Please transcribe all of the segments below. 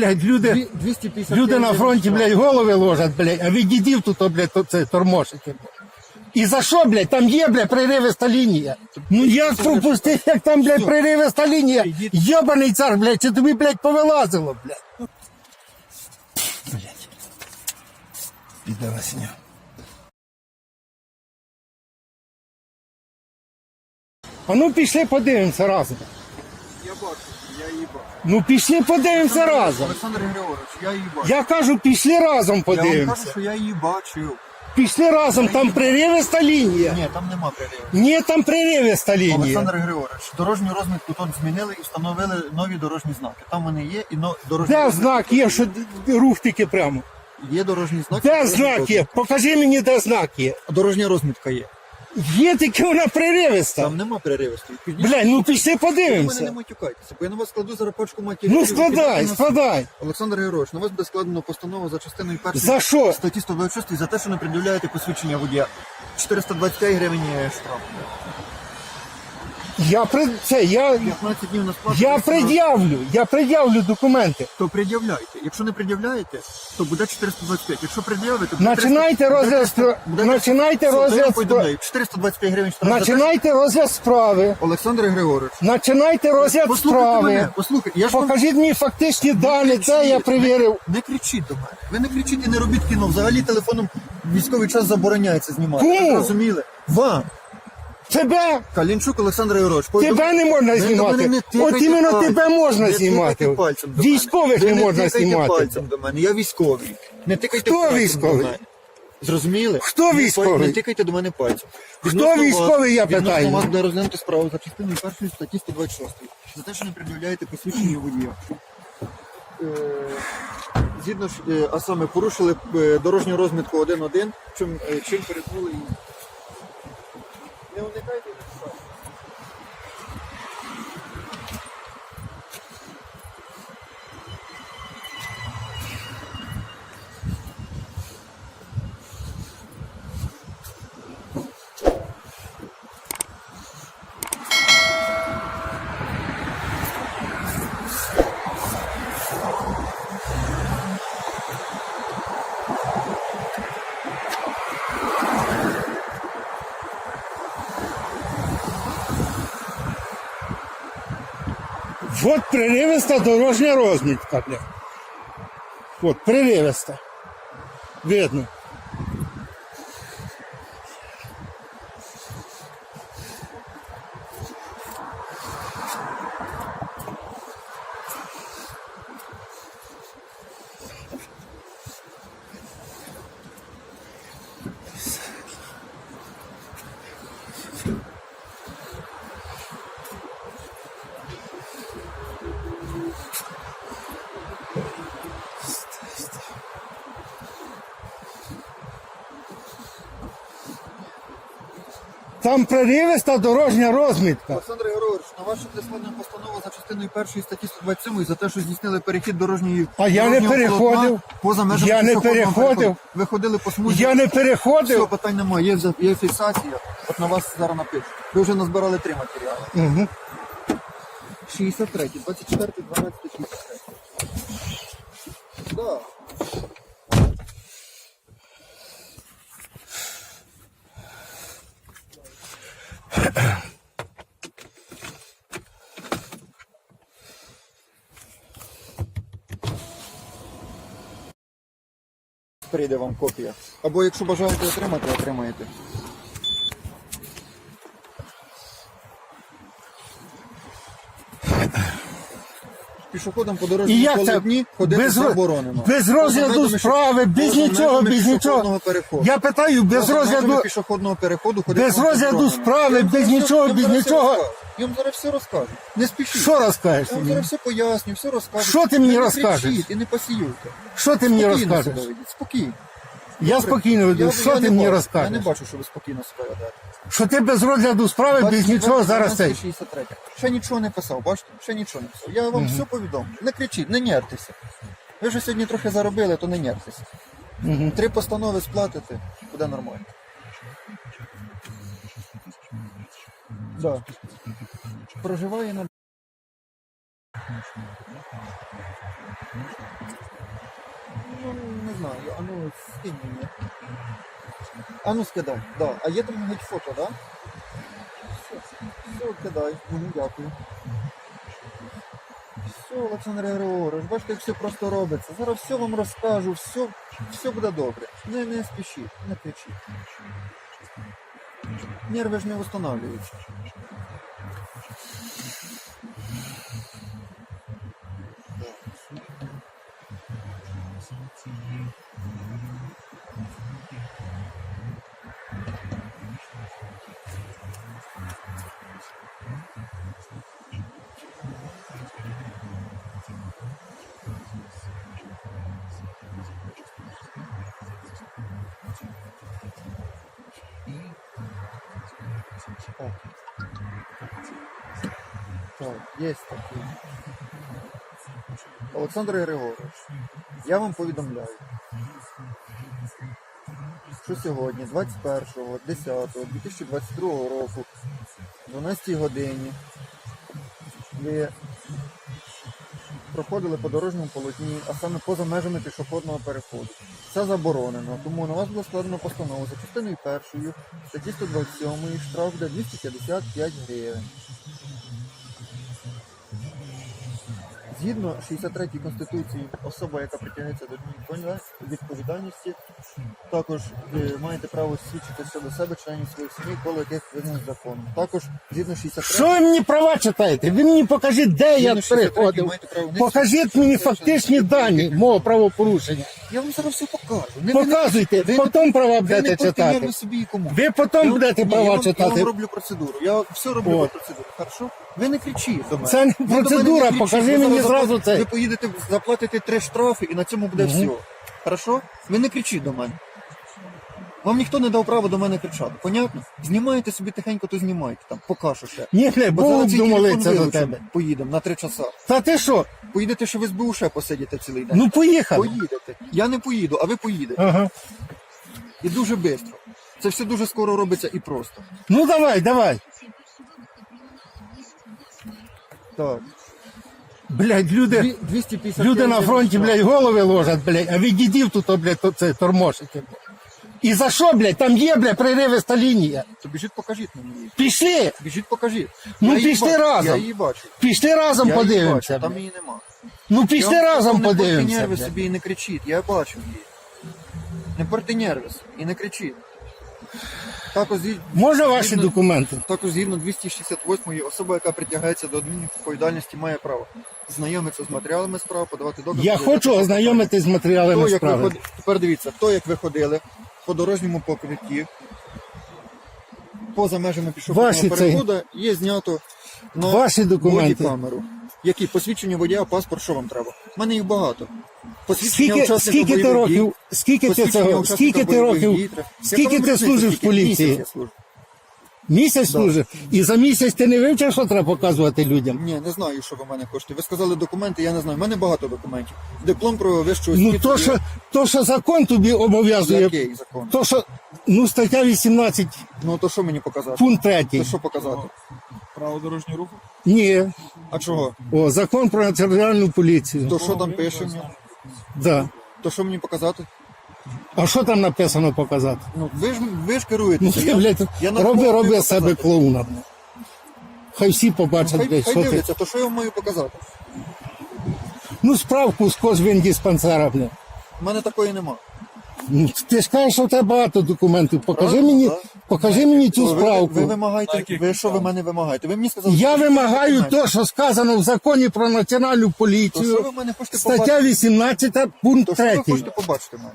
блядь, люди, 250 люди на фронті, блядь, голови ложать, блядь, а ви дідів тут, блядь, то це тормошите. І за що, блядь, там є, блядь, приривиста лінія. Ну як пропустити, як там, блядь, приривиста лінія? Йобаний цар, блядь, чи тобі, блядь, повилазило, блядь. Блядь. Підарасня. А ну пішли подивимося разом. Я бачу, я її бачу. Ну пішли подивимося разом. Олександр Григорович, я її бачу. Я кажу, пішли разом Я вам кажу, подивимося. що я її бачив. Пішли разом, там приривиста лінія. Ні, там нема перериву. Ні, там приривиста лінія. Олександр Григорович, дорожню розмітку тут змінили і встановили нові дорожні знаки. Там вони є і но, дорожні Де знак є, що рух тільки прямо? Є дорожні знаки. Де дорожні знак є? розмітки. Покажи мені, де знак є. Дорожня розмітка є. Є тільки вона преривиста. Там нема переривистої. Блядь, ну пішли Ви мене не подивимося. матюкайтеся, бо я на вас складу зараз пачку матеріалів. Ну складай, складай. Олександр Герович, на вас буде складено постанову за частиною першої За що? статті 126 за те, що не пред'являєте посвідчення водія. 425 гривень штраф. Я при це, я, 15 днів на сплату. я пред'явлю, я пред'явлю документи. То пред'являйте. Якщо не пред'являєте, то буде 425. Якщо пред'явите, буде Начинайте 300 розгляд 300 спра- буде начинайте 300. розгляд Я вам спра- повідомляю, 425 гривень штраф. за те, Починайте розгляд справи. що- Олександр Григорович. Починайте розгляд Послухайте мене, справи. послухайте. Я ж вам Покажіть мені фактичні дані, це я перевірив. Не кричіть до мене. Ви не кричіть і не робіть кіно. Взагалі телефоном військовий час забороняється знімати. Кому? Ви Розуміли? Вам. Тебе, Калінчук Олександр повідом- тебе не можна знімати. не От іменно тебе можна Не знімати. Військових Ви не можна тикайте знімати. пальцем до мене. Я військовий. Не тикайте Хто пальцем військовий? до мене. Зрозуміли? Хто Не військовий? паль- Не тикайте до мене пальцем. Хто військовий, я питаю? Відносно вас буде розглянути справу за частиною першої статті 126. За те, що не пред'являєте посвідчення водія. Е, Згідно ж, е, а саме порушили е, дорожню розмітку 1.1, чим, е, чим перетнули її. Не уникайте і От приривиста дорожня розмітка. От, приривиста. Видно. Там приривиста дорожня розмітка. Олександр Григорович, на вашу прислання постанова за частиною першої статті 127 за те, що здійснили перехід дорожньої А я не дорожнього переходив. полотна поза межами Я не пішохідного переходив. переходу. Ви ходили по смузі. Я не Все, переходив. питань немає. Є, є фіксація. От на вас зараз напишуть. Ви вже назбирали три матеріали. Угу. 63, 24, 12, 63. Да. Прийде вам копія. Або якщо бажаєте отримати, отримаєте. Пішоходом по дорожній І як це полотні ходити без, ро- заборонено. без розгляду Поза межами справи, без поза нічого, межами без пішохідного нічого. переходу. Я питаю, без Поза межами розгляду, пішохідного переходу ходити без вам розгляду заборонено. справи, без нічого, без нічого. Я вам зараз все розкажу. Не спішіть. що розкажеш Я вам мені? зараз все поясню, все розкажу. Що ти мені Не розкажеш? кричіть І не посіюйте. Що ти мені Спокійно розкажеш? себе ведіть, Спокійно. Я спокійно веду. Що ти не мені бачу, Я розкажеш? не бачу, що ви спокійно себе ведете. Що ти без розгляду справи, без нічого зараз цей. 63. Ще нічого не писав, бачите? Ще нічого не писав. Я вам все повідомлю. Не кричіть, не нервтеся. Ви вже сьогодні трохи заробили, то не нервтеся. Три постанови сплатите, буде нормально. Да. Проживає на Ну, не знаю, а ну скинь мені. А ну скидай, да. А є там геть фото, да? Все, все, кидай. Угу, дякую. Все, Олександр Григорович, бачите, як все просто робиться. Зараз все вам розкажу, все, все буде добре. Не, не спішіть, не кричіть. Нерви ж не встановлюються. Так. Є такий. Олександр Григорович, я вам повідомляю, що сьогодні, 21.10.2022 року, 12 годині, ви проходили по дорожньому полотні, а саме поза межами пішохідного переходу. Це заборонено, тому на вас було складено постанову за частиною першою статті 127 штраф буде 255 гривень. Згідно 63 Конституції, особа, яка притягнеться до відповідальності, також ви маєте право свідчити щодо себе членів своїх сім'ї, коло яких визнаних законом. Також згідно 63 Що ви мені права читаєте? Ви мені покажіть, де я згідно 63 приходив. маєте право не Покажіть мені фактичні дані мого правопорушення. Я вам зараз все покажу. Не- Показуйте, ви потім права ви не будете читати. собі і кому. Ви потім будете ні, я права вам- Я читати. вам роблю процедуру. Я все роблю От. по процедурі. Хорошо? Ви не кричіть до мене. Це не Ви до мене процедура, кричіть. покажи Ви мені зараз зразу запла- це. Ви поїдете, заплатите три штрафи і на цьому буде все. Хорошо? Ви не кричіть до мене. Вам ніхто не дав права до мене кричати. Понятно? Знімаєте собі тихенько, то знімайте там, покажу ще. Ні, не, Бо зараз цей буду телефон молитися до вилучимо. тебе. Поїдемо на три часа. Та ти що? Поїдете, що ви з БУ ще посидіте цілий день. Ну поїхали. Поїдете. Я не поїду, а ви поїдете. Ага. І дуже швидко. Це все дуже скоро робиться і просто. Ну давай, давай. Так. Блядь, люди, Дві- 250 люди на фронті, блядь, голови ложать, блядь, а ви дідів тут, о, блядь, то це тормошите. І за що, блядь, там є, блядь, приривиста лінія. То біжіть, покажіть мені. Пішли, Біжіть, покажіть. Ну, Я її пішли бачу, разом. Я її бачу. пішли разом Я її подивимося. бачу, Там блядь. її нема. Ну пішли Я вам разом кажу, Не подивимося. порти нерви блядь. собі і не кричіть. Я бачу її. Не порти нерви і не кричіть. Також, зі- Можна ваші згідно- документи? також згідно 268 особа, яка притягається до адмінвідповідальності, має право знайомитися з матеріалами справ, подавати докази. Я хочу ознайомитись з То, матеріалами як ви справи. Тепер дивіться, то як ви ходили по дорожньому покритті, поза межами пішохідного Ваші це- переходу, є знято на Ваші документи. камеру. Які посвідчення водія, паспорт, що вам треба? У мене їх багато. Посвідчення Скільки, учасника скільки ти бойових дій, років, скільки ти посвідчення цього, учасника скільки ти бойових років, дій треба. Скільки вам ти різниця, служив в скільки? поліції? Місяць я служу. Місяць Да. служив? І за місяць ти не вивчив, що треба показувати людям? Ні, не знаю, що в мене коштує. Ви сказали документи, я не знаю. У мене багато документів. Диплом про вищу освіту. Ну то, що, то, що закон тобі обов'язує, Який закон? то, що, ну, стаття 18, Ну то що мені показати? пункт 3. То що показати? Право дорожнього руху? Ні. А чого? О, закон про національну поліцію. То що там пише? мені? Да. То що мені показати? А що там написано показати? Ну ви ж ви ж Ну, керуєтеся. ти, блядь, я роби, роби себе показати? клоуна. блядь. Хай всі побачать, Хай, блядь, хай що ти. дивляться, то що я вам маю показати? Ну, справку з диспансера, блядь. У мене такої нема. Ну, ти ж кажеш, що у тебе багато документів. Покажи мені, покажи мені цю Ви, ви, справку. ви вимагаєте, ви що ви мене вимагаєте? Ви мені сказали, Я що вимагаю те, що сказано в законі про національну То що поліцію. ви мене хочете побачити? Стаття 18, пункт То що ви 3. хочете побачити в мене?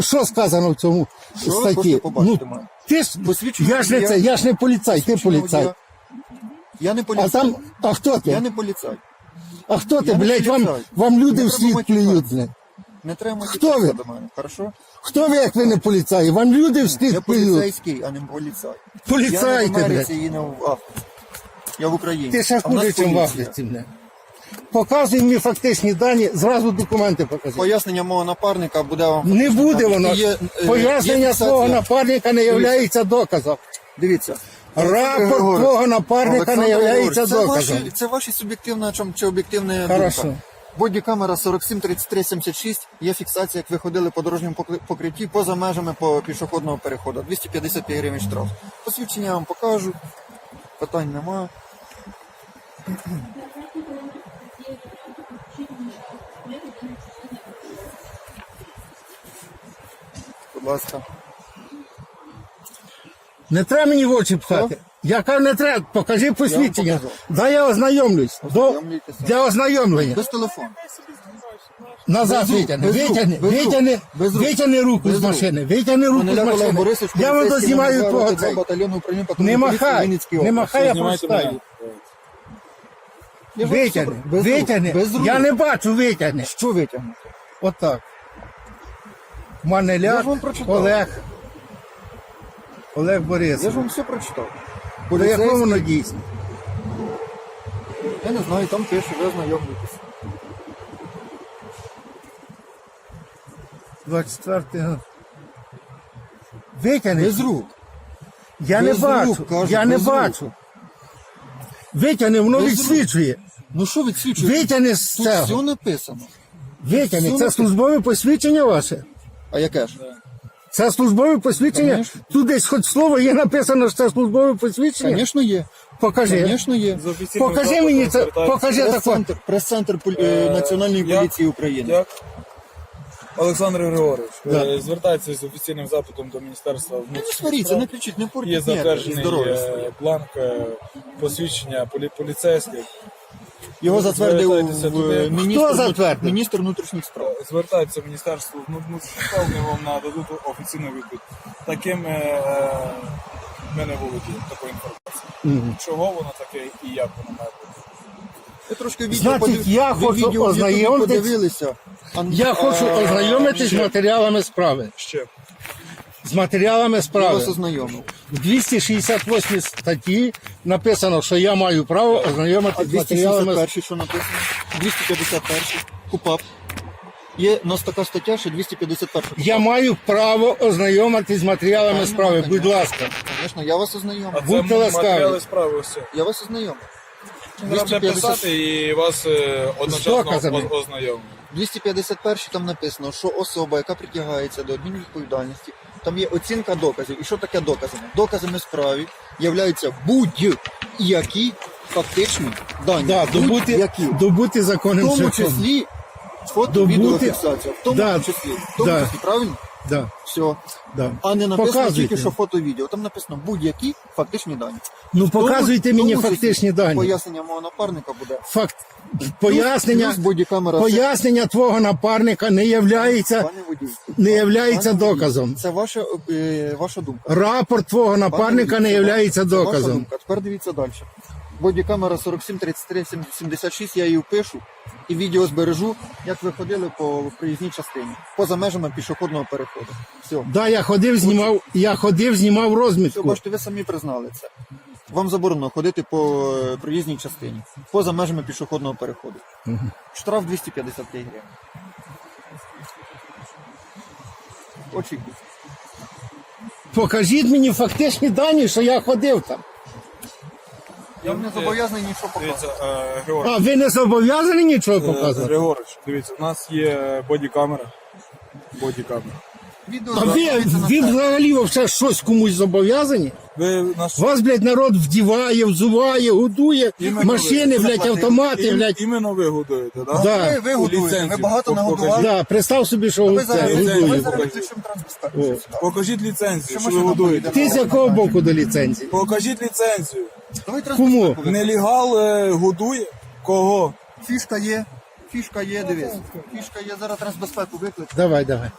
Що сказано в цьому Що ви статті? хочете побачити Ну, в мене? ти ж, Посвідчення я ж не водія. це, я ж не поліцай, ти Посвідчення поліцай. водія. Я не А поліцай. там, а хто Я ти? не поліцай. А хто ти, Я не блядь, вам, поліцай. вам люди Не в треба матюкатися. плюють, блядь. Не треба Хто ви? до мене, хорошо? Хто ви, як ви не поліцаї? Вам люди Я світ плюють. поліцейський, а не поліцай. Поліцай я не в Америці блядь. і не в Африці. Я в Україні. Ти ще А в нас хуже, чим в поліція. Африці, блядь. Показуй мені фактичні дані, зразу документи покажи. Пояснення мого напарника буде вам. Не буде воно. є, е, є Пояснення фіксація. свого напарника не є доказом. Дивіться, Рапорт Григорович, твого напарника не Олександр є Григорович, це доказом. ваші, це ваші суб'єктивна чом- чи об'єктивна Хорошо. думка. Бодікамера 47 33 76 є фіксація, як ви ходили по дорожньому покритті поза межами по пішохідного переходу. 255 гривень штраф. Посвідчення я вам покажу. Питань нема. Будь ласка. Не треба мені в очі пхати. Я кажу, не треба, покажи посвідчення. показав. Да я ознайомлюсь. До, Ознайомлюйтеся. для ознайомлення. Без телефону. Назад рук, витягни, без рук, витягни, без рук, витягни, без рук, витягни руку без з рук. машини, витягни руку з Мене Олег машини. Борисович, Я вам поліцейський дознімаю номер твого цей. батальйону управління Не поліції махай, Вінницької не області. махай, я Знімайте прочитаю. Я ж вам Витягни, все- без рук, витягни. без рук. Я не бачу, витягни. Що витягнути? Отак. Я Маneляк ж вам прочитав. Олег. Олег Я ж вам все прочитав. До якого воно дійсно? я не знаю, там пише, ви ознайомлюєтесь. 24 Витягни. Без рук. Я не без бачу. рук, кажу, я не без рук. бачу. Витягни, воно Без рук. відсвічує. Ну що відсвічує? Витягни з Тут все цього. написано. Витягни. Це службове посвідчення ваше? А яке ж? Це службове посвідчення? Конечно. Тут десь хоч слово є написано, що це службове посвідчення? Звісно, є. Покажи. Звісно, є. З Покажи запитом мені це, покажи таке. Прес-центр, прес-центр полі- е, Е, Національної як? поліції України. Як? Олександр Григорович, Да. е, звертайтеся з офіційним запитом до Міністерства Не внутрішніх сваріться, справ. не кричіть, не Є портіть ніяк затверджений здоров'я е, своє. бланк е, посвідчення полі- поліцейських. Його затвердив звертайтеся в- міністр, Хто затвердив? міністр внутрішніх справ. Звертайтеся в Міністерство внутрішніх справ, вони вам нададуть офіційну відповідь. Таким е, е, ми не володіємо такою інформацією. Чого воно таке і як воно має бути. Ви трошки відео Значить, подив- я ви хочу відео в Ютубі ознайомитись- подивилися. А- Я хочу ознайомитись з матеріалами справи. Ще. З матеріалами Я справи. вас ознайомив. В 268 статті написано, що я маю право А ознайомитись з матеріалами. 261 що написано? 251 КУПАП. Є у нас така стаття, що 251 Я маю право ознайомитись з матеріалами справи. Будь ласка. Звісно, я вас ознайомив. це Будьте ласкаві. матеріали справи ось. Я вас ознайомив. Треба 250 писати і вас е, одночасно доказами. оз- ознайомлю. 251 там написано, що особа, яка притягається до адмінвідповідальності, там є оцінка доказів. І що таке доказами? Доказами справі являються будь-які фактичні дані. Да, добути, будь-які. добути В тому шляхом. числі фото Добути- відеофіксація. В тому Да. числі. В тому Да. числі, правильно? Да, Все. да. А не написано Показуйте. тільки, що фото відео. Там написано будь-які фактичні дані. Ну показуйте мені тому числі фактичні дані. Пояснення мого напарника буде. Факт. Пояснення, Плюс бодікамера. пояснення твого напарника не являється, Пане водій. не являється Пане водій, доказом. Це ваша, е, ваша думка. Рапорт твого напарника не являється Це ваша доказом. думка. Тепер дивіться далі. Бодікамера 47 33 76, я її впишу і відео збережу, як ви ходили по проїзній частині, поза межами пішохідного переходу. Все. Да, я ходив, знімав, я ходив, знімав Все, розмітку. бачите, ви самі признали це. Вам заборонено ходити по е, проїзній частині, поза межами пішохідного переходу. Штраф 255 гривень. Очікуйте. Покажіть мені фактичні дані, що я ходив там. Я не зобов'язаний нічого Дивіться, показувати. е. А ви не зобов'язані нічого Е, показувати? Григорич, дивіться, у нас є бодікамера. Бодікамера. Відео А ви, знаходиться на ви сайті. взагалі вообще щось комусь зобов'язані? Ви наш Вас, блядь, народ вдіває, взуває, годує, Іменно машини, ви блядь, автомати, Ім- блядь. іменно ви годуєте, так? Да. Ви, ви годуєте, ви Ліцензію. багато Покажіть. нагодували. Да, представ собі, що Ви це, зараз, ви годує. зараз покажіть. включимо ліцензію, Що що ви машина годуєте. Ти з якого боку до ліцензії? Покажіть ліцензію. Давай Кому? Нелегал е, годує кого? Фішка є. Фішка є, дивись. Фішка є, зараз трансбезпеку виклик. Давай, давай.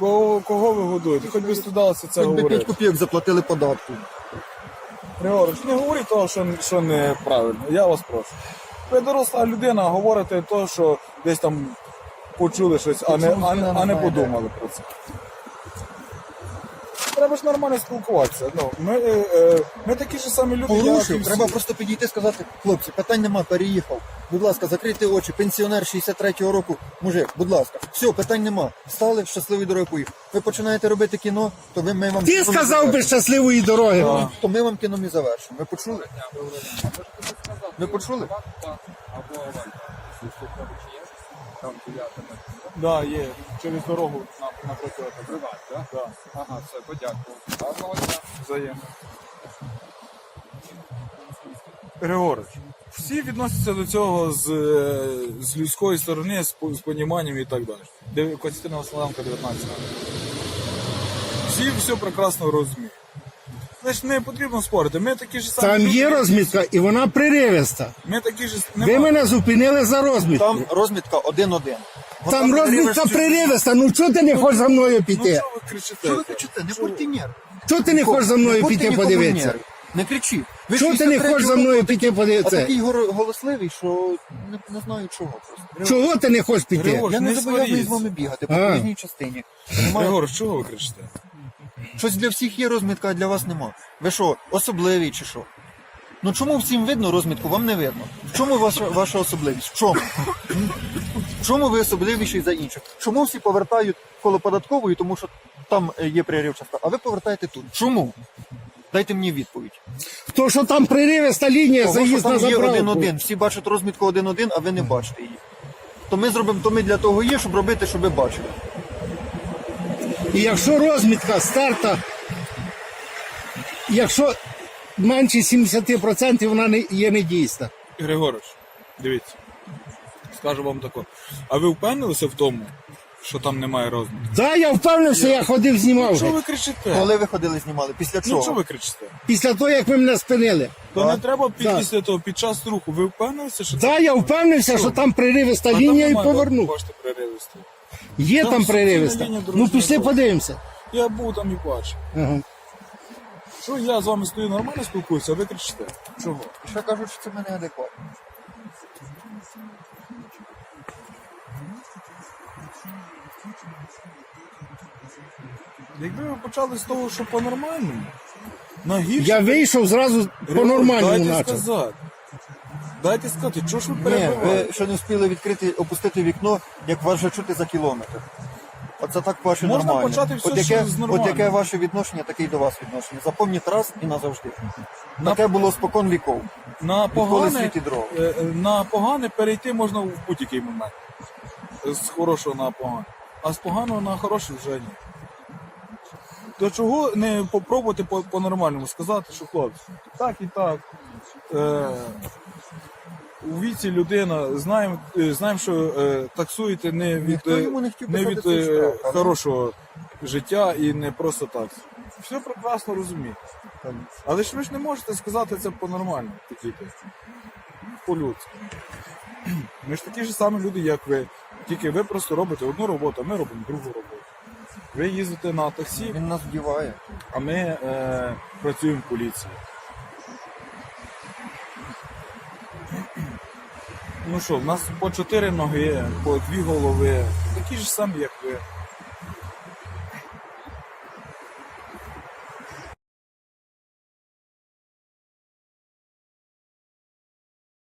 Кого, кого ви годуєте? Хоч би стидалося це Хоч би 5 говорити. копійок заплатили податку. Григорович, не говоріть того, що, що неправильно. Я вас прошу. Ви доросла людина, говорите те, що десь там почули щось, а не, а, не- а не подумали про це. Треба ж нормально спілкуватися. Ну, ми, е, е, ми такі ж самі люди, як і Порушив, всі. треба просто підійти і сказати, хлопці, питань нема, переїхав. Будь ласка, закрийте очі, пенсіонер 63-го року, мужик, будь ласка, все, питань нема. Встали, щасливої дороги поїхав. Ви починаєте робити кіно, то ви ми вам Ти сказав би завершимо. щасливої дороги. Так. То ми вам кіном і завершимо. Ви почули? Ви почули? Там дев'ята. Да, є. Через дорогу на, напроти. Приват, так? Да. Ага, все. Гарного дня. Взаємно. Григорич, всі відносяться до цього з, з людської сторони, з, з поніманням і так далі. Де Костянтина Василенко 19. Всі все прекрасно розуміють. Значить, не потрібно спорити. Ми такі ж самі. Там люди, є розмітка, і вона приривиста. Ми такі ж Ви нема. мене зупинили за розмітку. Там розмітка 1-1. Там розмітка приривиста. Ну чого ти не хочеш за мною Ну піти? що ви кричите? Що ви кричите? Не будьте. Чого ти не хочеш за мною піти подивитися? Не кричіть. Ви Чого ти не 63-го хочеш за мною піти А подивитися? такий голосливий, що не, не знаю чого просто. Чого ти не хочеш піти? Григор, Я не не зобов'язаний з сваріться. вами бігати по А. проїзній частині. Григор, чого ви кричите? Щось для всіх є розмітка, а для вас нема. Ви що, особливий чи що? Ну чому всім видно розмітку, вам не видно? В чому ваша, ваша особливість? В чому? В чому ви особливіший за інших? Чому всі повертають коло податкової, тому що там е, є пріоритет, а ви повертаєте тут? Чому? Дайте мені відповідь. То, що там приривиста лінія, заїзд на там є один-один. Всі бачать розмітку один-один, а ви не бачите її. То ми зробимо, то ми для того є, щоб робити, щоб ви бачили. І якщо розмітка старта, якщо менше 70%, вона не є недійсна. Григорич, дивіться, скажу вам тако. А ви впевнилися в тому, що там немає розміру? Да, я впевнився, я ходив, знімав. Що вже. ви кричите? Коли ви ходили, знімали? Після Ну чого чого? ви кричите? Після того, як ви мене спинили. То Так. не треба під, Так. після того, під час руху. Ви впевнилися, що Да, я впевнився, що там приривиста лінія і повернув. Бачите, преривисти. Є Там там лінія Ну дорожнього пішли руху. подивимося. Я був там і бачив. Ага. Що я з вами стою нормально спілкуюся, а ви кричите? Чого? Ще кажуть, що це мене адекватно. Якби ви почали з того, що по-нормальному, на гірше. Я вийшов зразу по-нормальному Дайте сказати. Дайте сказати, чого ж ви Ні, ви ще не встигли відкрити, опустити вікно, як вас вже чути за кілометр. Оце так ваше Можна нормально. почати все от, яке, ще з нормального. от яке ваше відношення, таке й до вас відношення. Запомніть раз і назавжди. На- Таке було спокон віков. На погане, світ і дрова. е, е, на погане перейти можна в будь-який момент. З хорошого на погане. А з поганого на хороше вже ні. До чого не попробувати по- по-нормальному сказати, що хлопці, так і так. Е, у віці людина, знаємо, е, знаємо що е, таксуєте не від, Ніхто е, йому не хотів не писати від е, штраф, але- хорошого життя і не просто так. Все прекрасно розумієте. Але ж ви ж не можете сказати це по-нормально, підійти. По-людськи. Ми ж такі ж самі люди, як ви. Тільки ви просто робите одну роботу, а ми робимо другу роботу. Ви їздите на таксі, Він нас вдіває. а ми е, працюємо в поліції. Ну що, в нас по чотири ноги, по дві голови, такі ж самі, як.